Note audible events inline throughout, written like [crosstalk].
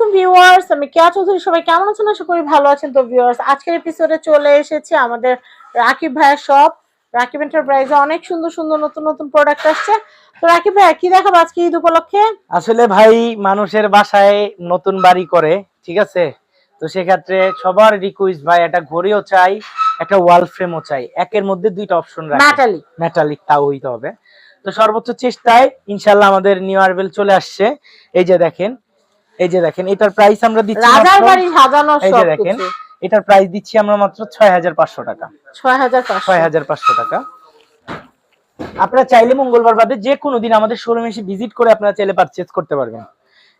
আলাইকুম ভিউয়ার্স আমি কেয়া চৌধুরী সবাই কেমন আছেন? আশা করি ভালো আছেন। তো ভিউয়ার্স আজকের এপিসোডে চলে এসেছে আমাদের রাকিব ভাইয়ের শপ রাকিব এন্টারপ্রাইজে অনেক সুন্দর সুন্দর নতুন নতুন প্রোডাক্ট আসছে। তো রাকিব ভাইয়া কি দেখাবো আজকে ঈদ উপলক্ষে? আসলে ভাই মানুষের বাসায় নতুন বাড়ি করে ঠিক আছে? তো সেক্ষেত্রে সবার রিকোয়েস্ট ভাই একটা ঘড়িও চাই একটা ওয়াল ফ্রেমও চাই। একের মধ্যে দুইটা অপশন রাখি। মেটালিক মেটালিক তাও হইতে হবে। তো সর্বোচ্চ চেষ্টায় ইনশাল্লাহ আমাদের নিউ আরবেল চলে আসছে। এই যে দেখেন এই যে দেখেন এটার প্রাইস আমরা দিচ্ছি রাজার বাড়ি সাজানো এই যে দেখেন এটার প্রাইস দিচ্ছি আমরা মাত্র ছয় হাজার পাঁচশো টাকা। ছয় হাজার পাঁচশো। ছয় হাজার পাঁচশো টাকা। আপনারা চাইলে মঙ্গলবার বাদে যে কোনো দিন আমাদের শোরুমে এসে ভিজিট করে আপনারা চাইলে পারচেজ করতে পারবেন।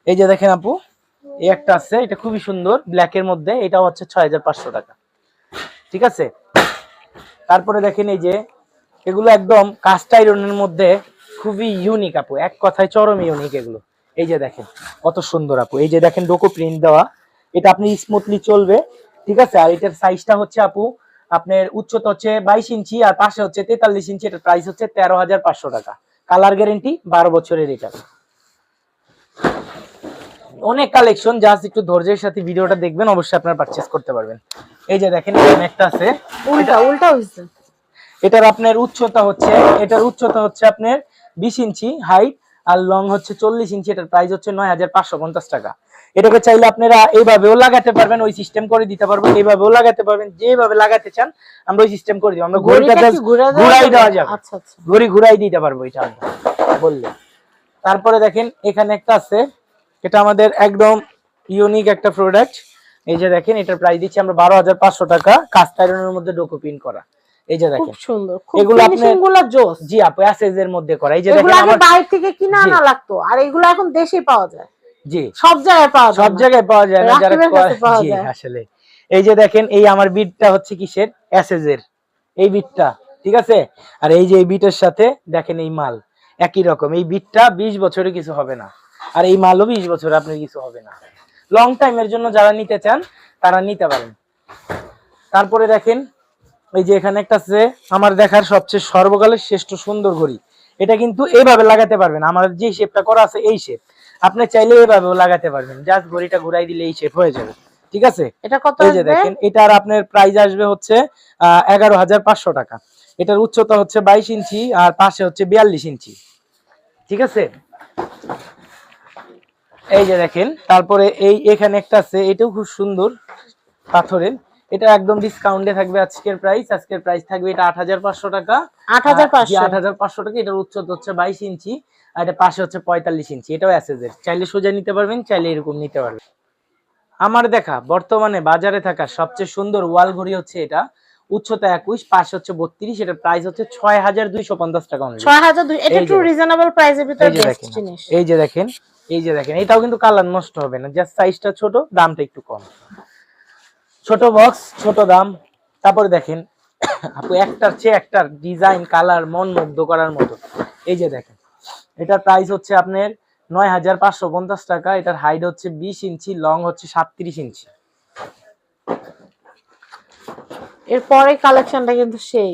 এই যে দেখেন আপু এই একটা আছে এটা খুবই সুন্দর ব্ল্যাক এর মধ্যে এটাও হচ্ছে ছয় হাজার পাঁচশো টাকা। ঠিক আছে? তারপরে দেখেন এই যে এগুলো একদম কাস্ট আয়রনের মধ্যে খুবই ইউনিক আপু এক কথায় চরম ইউনিক এগুলো। এই যে দেখেন কত সুন্দর আপু। এই যে দেখেন ডোকো প্রিন্ট দেওয়া। এটা আপনি স্মুথলি চলবে ঠিক আছে? আর এটার সাইজটা হচ্ছে আপু আপনার উচ্চতা হচ্ছে বাইশ ইঞ্চি আর পাশে হচ্ছে তেতাল্লিশ ইঞ্চি। এটার প্রাইস হচ্ছে তেরো হাজার পাঁচশো টাকা। কালার গ্যারেন্টি বারো বছরের এটা। অনেক কালেকশন জাস্ট একটু ধৈর্যের সাথে ভিডিওটা দেখবেন অবশ্যই আপনারা পারচেস করতে পারবেন। এই যে দেখেন এখানে একটা আছে। উল্টা উল্টা হয়েছে। এটার আপনার উচ্চতা হচ্ছে এটার উচ্চতা হচ্ছে আপনার বিশ ইঞ্চি হাইট আর লং হচ্ছে চল্লিশ ইঞ্চি এটার প্রাইস হচ্ছে নয় হাজার পাঁচশো পঞ্চাশ টাকা। এটাকে চাইলে আপনারা এইভাবেও লাগাতে পারবেন ওই সিস্টেম করে দিতে পারব এইভাবেও লাগাতে পারবেন যেভাবে লাগাতে চান আমরা ওই সিস্টেম করে দিব। আমরা ঘড়িটা ঘুরাই দেওয়া যাবে। আচ্ছা আচ্ছা। ঘড়ি ঘুরাই দিতে পারব এটা আমরা বললে। তারপরে দেখেন এখানে একটা আছে এটা আমাদের একদম ইউনিক একটা প্রোডাক্ট এই যে দেখেন এটার প্রাইস দিচ্ছি আমরা বারো হাজার পাঁচশো টাকা কাস্ট আয়রনের মধ্যে ডোকো পিন করা। এই যে খুব দেখেন সুন্দর খুব এগুলো আপনি- জোস। জি আপু অ্যাসেজ মধ্যে করা। এই যে দেখেন আমার বাইরে থেকে কিনে আনা লাগতো আর এগুলো এখন দেশেই পাওয়া যায়। জি। সব জায়গায় পাওয়া যায় সব জায়গায় পাওয়া যায় না যারা রাকিবের কাছে কয়- পাওয়া জি আসলে। এই যে দেখেন এই আমার বিটটা হচ্ছে কিসের? এই বিটটা ঠিক আছে? আর এই যে এই বিটের সাথে দেখেন এই মাল একই রকম। এই বিটটা বিশ বছরে কিছু হবে না আর এই মালও বিশ বছরে আপনার কিছু হবে না। লং টাইমের জন্য যারা নিতে চান তারা নিতে পারেন। তারপরে দেখেন এই যে এখানে একটা আছে আমার দেখার সবচেয়ে সর্বকালের শ্রেষ্ঠ সুন্দর ঘড়ি। এটা কিন্তু এইভাবে লাগাতে পারবেন। আমার যে শেপটা করা আছে এই শেপ আপনি চাইলে এইভাবেও লাগাতে পারবেন। জাস্ট ঘড়িটা ঘুরাই দিলে এই শেপ হয়ে যাবে। ঠিক আছে? এটা কত এই যে দেখেন এটার আপনার প্রাইস আসবে হচ্ছে এগারো হাজার পাঁচশো টাকা। এটার উচ্চতা হচ্ছে বাইশ ইঞ্চি আর পাশে হচ্ছে বিয়াল্লিশ ইঞ্চি। ঠিক আছে? এই যে দেখেন তারপরে এই এখানে একটা আছে এটাও খুব সুন্দর পাথরের। এটা একদম ডিসকাউন্টে থাকবে আজকের প্রাইস আজকের প্রাইস থাকবে এটা আট হাজার পাঁচশো টাকা। আট হাজার পাঁচশো। আট হাজার পাঁচশো টাকা এটার উচ্চতা হচ্ছে বাইশ ইঞ্চি আর এটা পাশে হচ্ছে পঁয়তাল্লিশ ইঞ্চি। এটাও অ্যাসেজের চাইলে সোজা নিতে পারবেন চাইলে এরকম নিতে পারবেন। আমার দেখা বর্তমানে বাজারে থাকা সবচেয়ে সুন্দর ওয়াল ঘড়ি হচ্ছে এটা। উচ্চতা একুশ পাশে হচ্ছে বত্রিশ এটার প্রাইস হচ্ছে ছয় হাজার দুইশো পঞ্চাশ টাকা। ছয় হাজার দুই এটা এই একটু যে- রিজনেবল প্রাইসের ভিতরে এই যে দেখেন। এই যে দেখেন এটাও কিন্তু কালার নষ্ট হবে না জাস্ট সাইজটা ছোট দামটা একটু কম। ছোট বক্স ছোট দাম। তারপরে দেখেন, আপু, একটার চেয়ে একটার ডিজাইন কালার মন মুগ্ধ করার মতো। এই যে দেখেন এটার প্রাইস হচ্ছে আপনার নয় হাজার পাঁচশো পঞ্চাশ টাকা। এটার হাইট হচ্ছে বিশ ইঞ্চি লং হচ্ছে সাতত্রিশ ইঞ্চি। এরপরে কালেকশনটা কিন্তু সেই।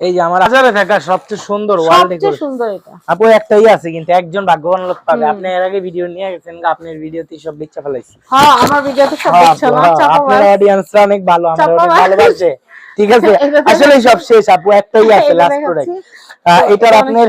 এই যে আমার বাজারে থাকা সবচেয়ে সুন্দর ওয়াল সবচেয়ে সুন্দর এটা। আপু একটাই আছে কিন্তু একজন ভাগ্যবান লোক পাবে আপনি এর আগে ভিডিও নিয়ে গেছেন আপনার ভিডিওতে সব বিচ্ছা ফেলাইছি। হ্যাঁ আমার ভিডিওতে সব হ্যাঁ, দেখছ না হ্যাঁ, আপনার অডিয়েন্সরা অনেক ভালো আমরা চাপা অনেক ভালোবাসে। ঠিক আছে? [laughs] আসলে সব শেষ আপু একটাই আছে লাস্ট প্রোডাক্ট এটার আপনার।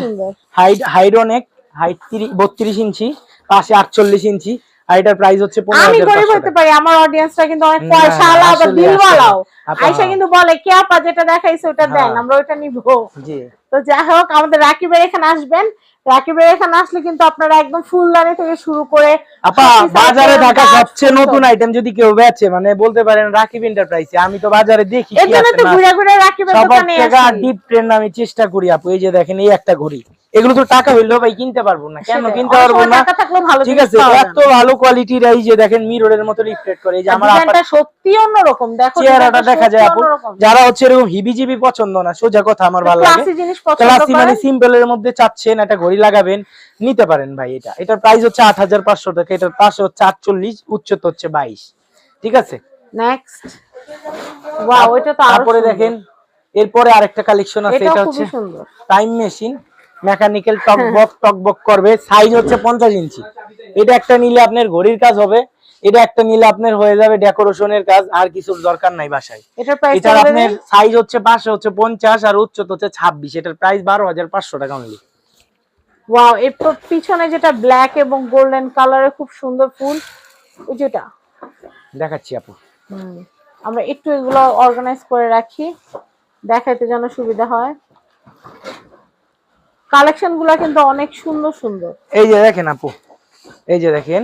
হাইট হাইট অনেক হাইট বত্রিশ ইঞ্চি পাশে আটচল্লিশ ইঞ্চি। আর এটার প্রাইস হচ্ছে আমি হাজার গরিব হতে পারি আমার অডিয়েন্সরা কিন্তু অনেক না, পয়সা না, আলা বা আসলে, বিল আসলে। বালাও। আপা, আইসা কিন্তু বলে কে আপা যেটা দেখাইছে ওটা দেন হ্যাঁ। আমরা ওটা নিবো। জি। তো যাই হোক আমাদের রাকিবের এখানে আসবেন। রাকিবের এখানে আসলে কিন্তু আপনারা একদম ফুলদানি থেকে শুরু করে আপা বাজারে থাকা সবচেয়ে নতুন আইটেম যদি কেউ বেচে মানে বলতে পারেন রাকিব এন্টারপ্রাইজে আমি তো বাজারে দেখি আছে তো ঘুরে ঘুরে রাকিবের দোকানে আসি। ডিপ ট্রেন্ড আমি চেষ্টা করি আপু এই যে দেখেন এই একটা ঘড়ি। এগুলো তো টাকা হইলেও ভাই কিনতে পারব না। কেন কিনতে পারব না? ঠিক আছে এত ভালো কোয়ালিটির এই যে দেখেন মিররের মতো রিফ্লেক্ট করে এই যে। আমার সত্যি অন্যরকম দেখো চেহারাটা দেখা যায় আপু যারা হচ্ছে এরকম হিবিজিবি পছন্দ না সোজা কথা আমার ভালো লাগে। ক্লাসি জিনিস পছন্দ ক্লাসি মানে করেন সিম্পল এর মধ্যে চাচ্ছেন একটা ঘড়ি লাগাবেন নিতে পারেন ভাই এটা। এটার প্রাইস হচ্ছে আট হাজার পাঁচশো টাকা এটার পাশে হচ্ছে আটচল্লিশ উচ্চতা হচ্ছে বাইশ। ঠিক আছে? নেক্সট ওয়াও এটা তো আরও তারপরে দেখেন এরপরে আরেকটা কালেকশন আছে এটা হচ্ছে টাইম মেশিন মেকানিক্যাল টকবক টকবক করবে। সাইজ হচ্ছে পঞ্চাশ ইঞ্চি। এটা একটা নিলে আপনার ঘড়ির কাজ হবে। এটা একটা নিলে আপনার হয়ে যাবে ডেকোরেশনের কাজ আর কিছুর দরকার নাই বাসায়। এটার আপনার সাইজ হচ্ছে পাশে হচ্ছে পঞ্চাশ আর উচ্চতা হচ্ছে ছাব্বিশ। এটার প্রাইস বারো হাজার পাঁচশো টাকা অনলি ওয়াও এর পিছনে যেটা ব্ল্যাক এবং গোল্ডেন কালারের খুব সুন্দর ফুল যেটা। দেখাচ্ছি আপু। আমরা একটু এগুলো অর্গানাইজ করে রাখি। দেখাইতে যেন সুবিধা হয়। কালেকশনগুলা কিন্তু অনেক সুন্দর সুন্দর। এই যে দেখেন আপু এই যে দেখেন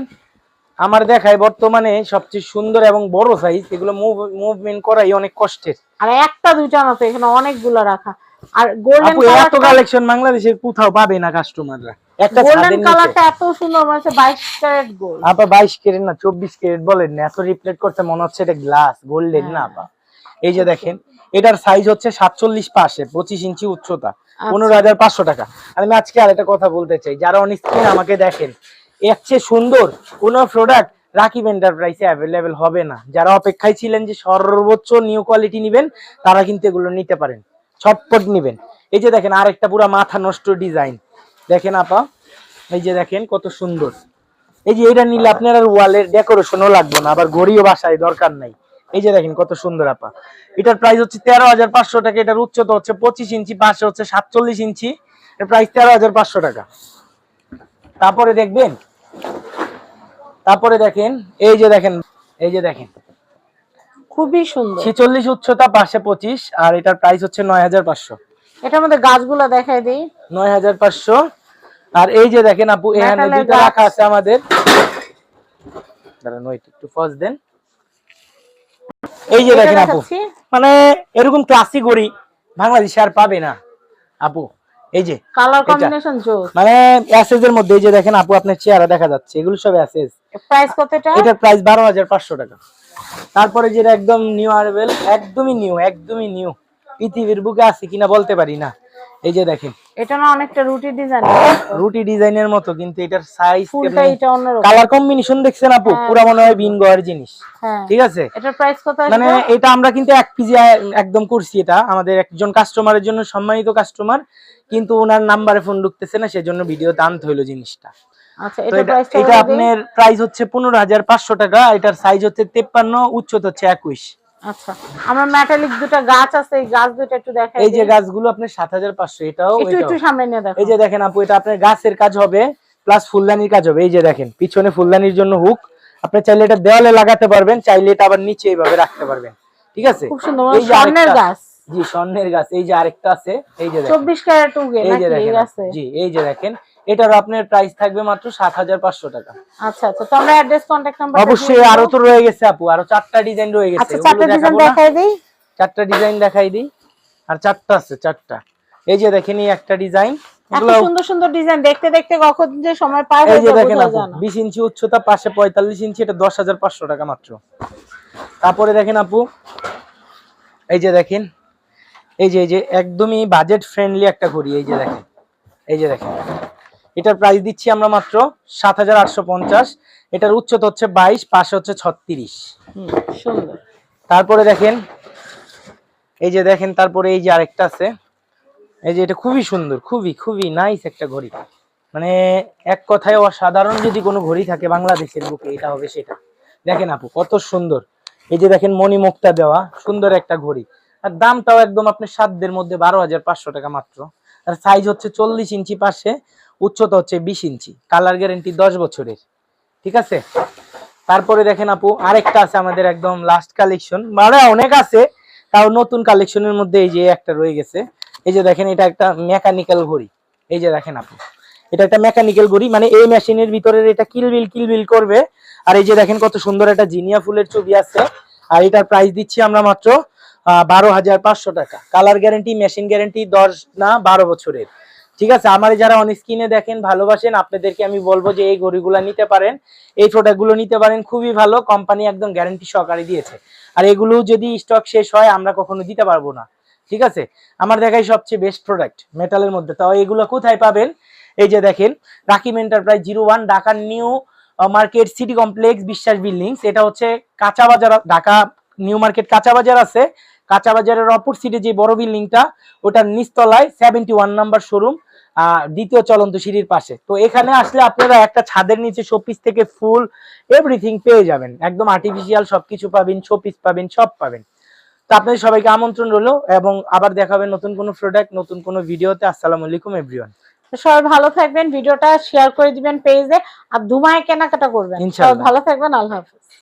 আমার দেখায় বর্তমানে সবচেয়ে সুন্দর এবং বড় সাইজ এগুলো মুভ মুভমেন্ট করাই অনেক কষ্টের। আর একটা দুইটা না তো এখানে অনেকগুলো রাখা। আর গোল্ডেন এত কালেকশন বাংলাদেশের কোথাও পাবে না কাস্টমাররা একটা গোল্ডেন কালারটা এত সুন্দর মনে হচ্ছে বাইশ ক্যারেট গোল্ড আপা বাইশ ক্যারেট না চব্বিশ ক্যারেট বলেন না এত রিপ্লেট করতে মনে হচ্ছে এটা গ্লাস গোল্ডেন না আপা। এই যে দেখেন এটার সাইজ হচ্ছে সাতচল্লিশ পাশে পঁচিশ ইঞ্চি উচ্চতা। পনেরো হাজার পাঁচশো টাকা। আমি আজকে আর একটা কথা বলতে চাই, যারা অন স্ক্রিন আমাকে দেখেন, এর চেয়ে সুন্দর কোন প্রোডাক্ট রাকিব এন্টারপ্রাইজে অ্যাভেলেবেল হবে না। যারা অপেক্ষায় ছিলেন যে সর্বোচ্চ নিউ কোয়ালিটি নিবেন, তারা কিন্তু এগুলো নিতে পারেন। ছটপট নিবেন। এই যে দেখেন, আরেকটা পুরো মাথা নষ্ট ডিজাইন দেখেন আপা, এই যে দেখেন কত সুন্দর। এই যে এটা নিলে আপনার ওয়ালের ডেকোরেশনও লাগবে না, আবার ঘড়িও বাসায় দরকার নাই। এই যে দেখেন কত সুন্দর আপা। এটার প্রাইস হচ্ছে তেরো হাজার পাঁচশো টাকা এটার উচ্চতা হচ্ছে পঁচিশ ইঞ্চি পাশে হচ্ছে সাতচল্লিশ ইঞ্চি এর প্রাইস তেরো হাজার পাঁচশো টাকা। তারপরে দেখবেন তারপরে দেখেন এই যে দেখেন এই যে দেখেন। খুবই সুন্দর। ছেচল্লিশ উচ্চতা পাশে পঁচিশ আর এটার প্রাইস হচ্ছে নয় হাজার পাঁচশো। এটার মধ্যে গাছগুলো দেখাই দিই। নয় হাজার পাঁচশো। আর এই যে দেখেন আপু এখানে দুইটা রাখা আছে আমাদের। দাঁড়ান একটু দেন। এই যে দেখেন আপু মানে এরকম ক্লাসিক গড়ি বাংলাদেশে আর পাবে না। আপু এই যে কালার কম্বিনেশন জোস। মানে এসএস এর মধ্যে এই যে দেখেন আপু আপনার চেহারা দেখা যাচ্ছে এগুলো সব অ্যাসেজ প্রাইস কত এটা? এটার প্রাইস বারো হাজার পাঁচশো টাকা। তারপরে যেটা একদম নিউ আরবেল একদমই নিউ একদমই নিউ পৃথিবীর বুকে আছে কিনা বলতে পারি না। এই যে দেখেন। এটা না অনেকটা রুটি ডিজাইন রুটি ডিজাইনের মতো কিন্তু এটার সাইজ ফুলটা এটা অন্যরকম। কালার কম্বিনেশন দেখছেন আপু? পুরো মনে হয় বিন গয়ের জিনিস। হ্যাঁ। ঠিক আছে? এটার প্রাইস কত মানে এটা আমরা কিন্তু এক পিজি একদম করছি এটা। আমাদের একজন কাস্টমারের জন্য সম্মানিত কাস্টমার কিন্তু ওনার নাম্বারে ফোন ঢুকতেছে না সেজন্য ভিডিও আনতে হইল জিনিসটা। আচ্ছা এটা প্রাইসটা এটা আপনার প্রাইস হচ্ছে পনেরো হাজার পাঁচশো টাকা এটার সাইজ হচ্ছে তেপ্পান্ন উচ্চতা হচ্ছে একুশ। আচ্ছা আমার মেটালিক দুটো গাছ আছে এই গাছ দুটো একটু দেখাই এই যে গাছগুলো আপনার সাত হাজার পাঁচশো এটাও একটু একটু সামনে নিয়ে দেখো। এই যে দেখেন আপু এটা আপনার গাছের কাজ হবে প্লাস ফুলদানির কাজ হবে। এই যে দেখেন পিছনে ফুলদানির জন্য হুক আপনি চাইলে এটা দেওয়ালে লাগাতে পারবেন চাইলে এটা আবার নিচে এইভাবে রাখতে পারবেন। ঠিক আছে? খুব সুন্দর স্বর্ণের গাছ। জি স্বর্ণের গাছ। এই যে আরেকটা আছে এই যে দেখেন। চব্বিশ ক্যারেট উগে এই যে নাকি? এই দেখেন গাছে? জি এই যে দেখেন। এটার আপনার প্রাইস থাকবে মাত্র সাত হাজার পাঁচশো টাকা। আচ্ছা আচ্ছা। তো আমরা অ্যাড্রেস কন্ট্যাক্ট নাম্বার অবশ্যই আরও তো রয়ে গেছে আপু আরও চারটা ডিজাইন রয়ে গেছে। আচ্ছা ওগুলো ডিজাইন দেখাই দিই। চারটা ডিজাইন দেখাই দিই। আর চারটা আছে চারটা। এই যে দেখেন এই একটা ডিজাইন সুন্দর সুন্দর ডিজাইন দেখতে দেখতে কখন যে সময় পার এই হয়ে যে দেখেন বোঝা আপু যায় না। বিশ ইঞ্চি উচ্চতা পাশে পঁয়তাল্লিশ ইঞ্চি এটা দশ হাজার পাঁচশো টাকা মাত্র। তারপরে দেখেন আপু এই যে দেখেন এই যে এই যে একদমই বাজেট ফ্রেন্ডলি একটা ঘড়ি এই যে দেখেন এই যে দেখেন। এটার প্রাইস দিচ্ছি আমরা মাত্র সাত হাজার আটশো পঞ্চাশ। এটার উচ্চতা হচ্ছে বাইশ পাশে হচ্ছে ছত্রিশ। সুন্দর। তারপরে দেখেন এই যে দেখেন তারপরে এই যে আরেকটা আছে। এই যে এটা খুবই সুন্দর খুবই খুবই নাইস একটা ঘড়ি। মানে এক কথায় অসাধারণ যদি কোনো ঘড়ি থাকে বাংলাদেশের বুকে এটা হবে সেটা। দেখেন আপু কত সুন্দর। এই যে দেখেন মণিমুক্তা দেওয়া সুন্দর একটা ঘড়ি। আর দামটাও একদম আপনার সাধ্যের মধ্যে বারো হাজার পাঁচশো টাকা মাত্র। আর সাইজ হচ্ছে চল্লিশ ইঞ্চি পাশে উচ্চতা হচ্ছে বিশ ইঞ্চি কালার গ্যারেন্টি দশ বছরের, ঠিক আছে? তারপরে দেখেন আপু, আরেকটা আছে আমাদের একদম লাস্ট কালেকশন মানে অনেক আছে, তাও নতুন কালেকশনের মধ্যে এই যে একটা রয়ে গেছে। এই যে দেখেন, এটা একটা মেকানিক্যাল ঘড়ি। এই যে দেখেন আপু, এটা একটা মেকানিক্যাল ঘড়ি মানে এই মেশিনের ভিতরে এটা কিলবিল কিলবিল করবে। আর এই যে দেখেন, কত সুন্দর একটা জিনিয়া ফুলের ছবি আছে। আর এটার প্রাইস দিচ্ছি আমরা মাত্র বারো হাজার পাঁচশো টাকা। কালার গ্যারেন্টি মেশিন গ্যারেন্টি দশ না বারো বছরের। ঠিক আছে? আমার যারা অন স্ক্রিনে দেখেন, ভালোবাসেন, আপনাদেরকে আমি বলব যে এই ঘড়িগুলো নিতে পারেন। এই প্রোডাক্টগুলো নিতে পারেন, খুবই ভালো। কোম্পানি একদম গ্যারান্টি সহকারে দিয়েছে। আর এগুলো যদি স্টক শেষ হয়, আমরা কখনো দিতে পারব না। ঠিক আছে? আমার দেখাই সবচেয়ে বেস্ট প্রোডাক্ট মেটালের মধ্যে। তাও এগুলো কোথায় পাবেন? এই যে দেখেন রাকিম এন্টারপ্রাইজ জিরো ওয়ান ঢাকার new market city complex Biswas buildings এটা হচ্ছে কাঁচা বাজার, ঢাকা নিউ মার্কেট কাঁচা বাজার আছে। কাঁচা বাজারের অপর সিটে যে বড় বিল্ডিংটা ওটার নিচতলায় সেভেন্টি ওয়ান নাম্বার শোরুম দ্বিতীয় চলন্ত সিঁড়ির পাশে। তো এখানে আসলে আপনারা একটা ছাদের নিচে শোপিস থেকে ফুল এভরিথিং পেয়ে যাবেন। একদম আর্টিফিশিয়াল সবকিছু পাবেন শোপিস পাবেন সব পাবেন। তো আপনাদের সবাইকে আমন্ত্রণ রইল এবং আবার দেখাবেন নতুন কোনো প্রোডাক্ট নতুন কোনো ভিডিওতে। আসসালামু আলাইকুম এভরিওয়ান সবাই ভালো থাকবেন ভিডিওটা শেয়ার করে দিবেন পেজে আর ধুমায় কেনাকাটা করবেন। সবাই। ভালো থাকবেন আল্লাহ হাফিজ।